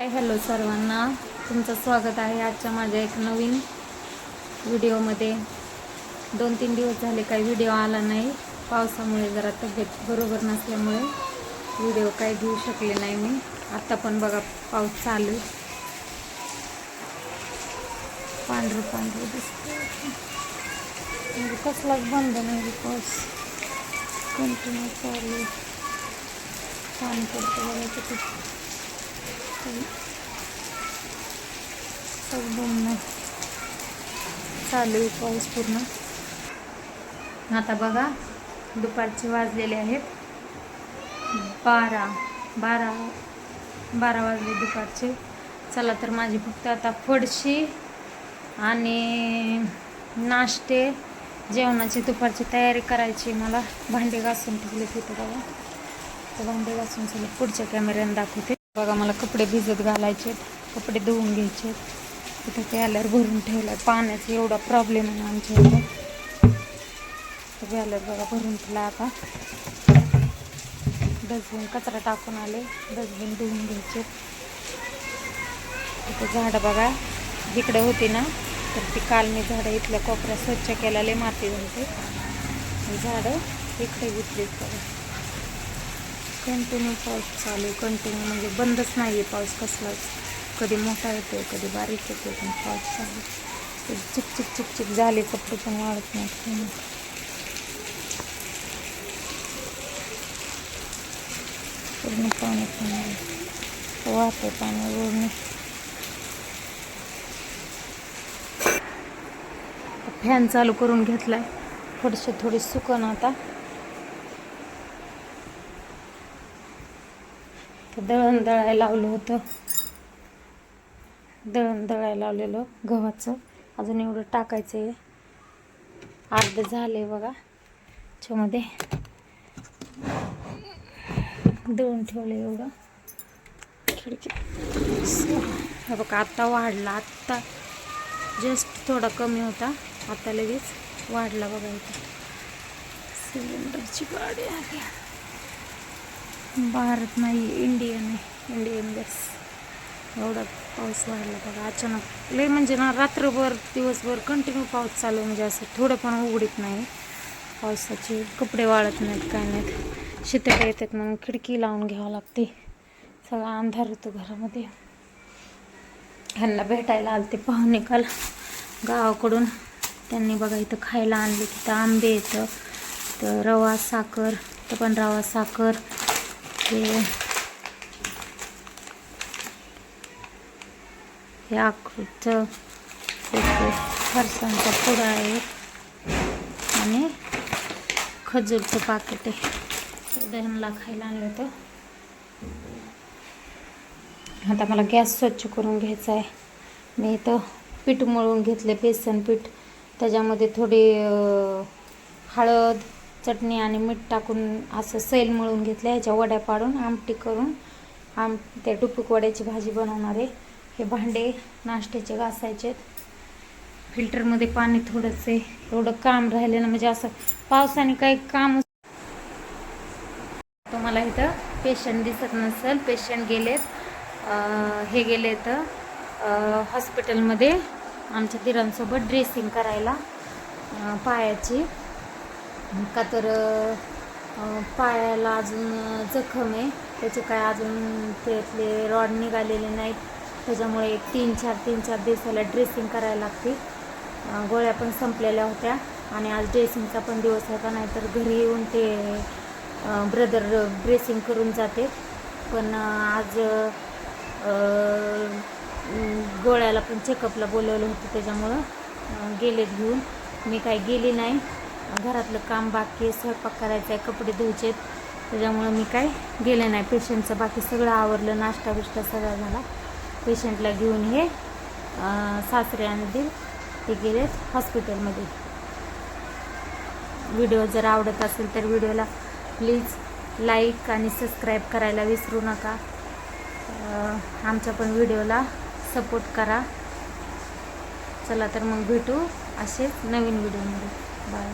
Hi hello सर्वांना. तुमचं स्वागत आहे आजच्या माझ्या एक नवीन व्हिडिओमध्ये. दोन तीन दिवस झाले काही व्हिडिओ आला नाही. पावसामुळे जरा तब्येत बरोबर नसल्यामुळे व्हिडिओ काही घेऊ शकले नाही मी. आत्ता पण बघा पाऊस चालू आहे. पांढरं पांढरं दिसतं म्हणजे कसलाच बंद नाही पाऊस. कंटिन्यू चालू आहे. पाणी पडतं बघा किती. बंद चालू आहे पाऊस पूर्ण. आता बघा दुपारचे वाजलेले आहेत. बारा बारा बारा वाजले दुपारचे. चला तर माझी फक्त आता फडशी आणि नाश्ते जेवणाची दुपारची तयारी करायची मला. भांडे घासून ठेवले तिथं बघा. तर भांडे घासून चला पुढच्या कॅमेऱ्याने दाखवते. बघा मला कपडे भिजत घालायचे कपडे धुवून घ्यायचे तिथं गॅलर भरून ठेवलाय. पाण्याचा एवढा प्रॉब्लेम आहे ना आमच्या इथं. गॅलर बघा भरून ठेवला आता. डस्टबिन कचरा टाकून आले. डस्टबिन धुवून घ्यायचे तिथं झाडं बघा. जिकडे होती ना तर ती काल मी झाडं इथल्या कोपऱ्या स्वच्छ केलेले माती घालते झाडं इकडे घेतलीत बघा. कंटिन्यू पाऊस चालू कंटिन्यू म्हणजे बंदच नाही आहे पाऊस कसलाच. कधी मोठा येतो कधी बारीक येतो पण पाऊस चालू. चिक चिक चिक चिक झाले कपडे पण वाढत नाही. पूर्ण पाणी पाणी वाहते पाणी ओढणे फॅन चालू करून घेतलाय. थोडेसे थोडी सुकन आता. दळण दळायला लावलं होतं. दळण दळायला लावलेलं गव्हाचं. अजून एवढं टाकायचं आहे अर्ध झाले बघा. त्याच्यामध्ये दळून ठेवलं एवढं. खिडकी. बघा आत्ता वाढला. आत्ता जस्ट थोडा कमी होता. आता लगेच वाढला बघा इथं. सिलेंडरची गाडी आली भारत नाही इंडियन आहे इंडियन गॅस एवढा पाऊस वाढला बघा अचानक. लय म्हणजे ना रात्रभर दिवसभर कंटिन्यू पाऊस चालू आहे. म्हणजे असं थोडं पण उघडीत नाही. पावसाचे कपडे वाळत नाहीत काय नाहीत. शितळे येतात मग खिडकी लावून घ्यावं लागते. सगळा अंधार होतो घरामध्ये. ह्यांना भेटायला आलते पाहुणे काल. गावाकडून. त्यांनी बघा इथं खायला आणले तिथं आंबे येतं तर रवा साखर तर पण रवा साखर. हे हे अक्रोडचं फरसांचा पुडा आहे. आणि खजूरचं पाकिट आहे. दह्यांना खायला आणलं होतं. आता मला गॅस स्वच्छ करून घ्यायचा आहे. मी इथं पीठ मळून घेतले बेसन पीठ. त्याच्यामध्ये थोडी हळद चटणी आणि मीठ टाकून असं सैल मळून घेतलं ह्याच्या वड्या पाडून आमटी करून. आम त्या टुपूक वड्याची भाजी बनवणार आहे. हे भांडे नाश्त्याचे घासायचे फिल्टरमध्ये पाणी थोडंसे एवढं काम राहिलं ना म्हणजे असं पावसाने काही काम तुम्हाला इथं पेशंट दिसत नसेल. पेशंट गेलेत. हे गेले तर हॉस्पिटलमध्ये आमच्या दिरांसोबत ड्रेसिंग करायला पायाची. का तर पायाला अजून जखम आहे. त्याचे काय अजून त्यातले रॉड निघालेले नाहीत. त्याच्यामुळे एक तीन चार तीन चार दिवसाला ड्रेसिंग करायला लागते. गोळ्या पण संपलेल्या होत्या. आणि आज ड्रेसिंगचा पण दिवस होता नाहीतर घरी येऊन ते ब्रदर ड्रेसिंग करून जाते. पण आज गोळ्याला पण चेकअपला बोलवलं होतं त्याच्यामुळं गेलेत घेऊन. मी काही गेली नाही. घरातलं काम बाकी आहे स्वयंपाक करायचा आहे कपडे धुवायचे त्याच्यामुळं मी काय गेले नाही. पेशंटचं बाकी सगळं आवरलं नाश्ता बिष्टा सगळा झाला. पेशंटला घेऊन हे सासरे आणि दिल ते गेलेत हॉस्पिटलमध्ये व्हिडिओ जर आवडत असेल तर व्हिडिओला प्लीज लाईक आणि सबस्क्राईब करायला विसरू नका. आमच्या पण व्हिडिओला सपोर्ट करा. चला तर मग भेटू असेच नवीन व्हिडिओमध्ये बाय